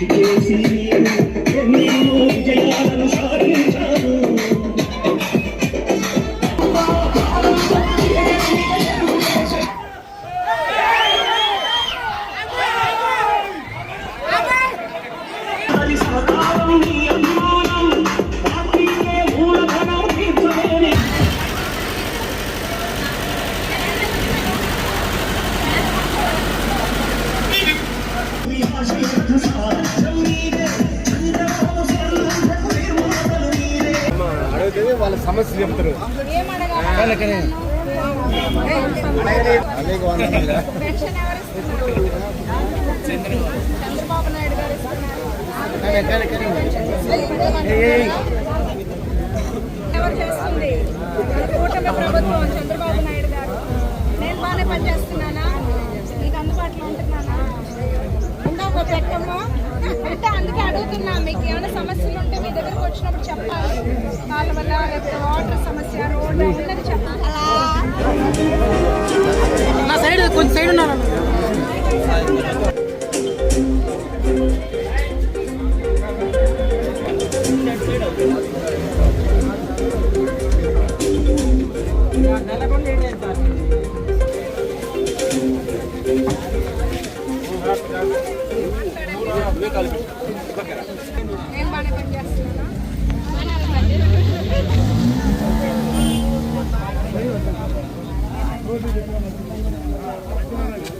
She gave me అడిగితే వాళ్ళ సమస్య చెప్తారు. చంద్రబాబు నాయుడు గారు. ఎవరు చేస్తుంది? కూటమి ప్రభుత్వం చంద్రబాబు నాయుడు గారు. నేను బాగానే పనిచేస్తున్నానా? నీకు అందుబాటులో ఉంటున్నానా? ఇందాక పెట్టము అంటే అందుకే అడుగుతున్నా మీకు ఏమైనా సమస్యలు ఉంటే మీ దగ్గరకు వచ్చినప్పుడు చెప్పాలి. నా సైడ్ కొంచెం సైడ్ ఉన్నాను నేను బాగానే పనిచేస్తున్నానా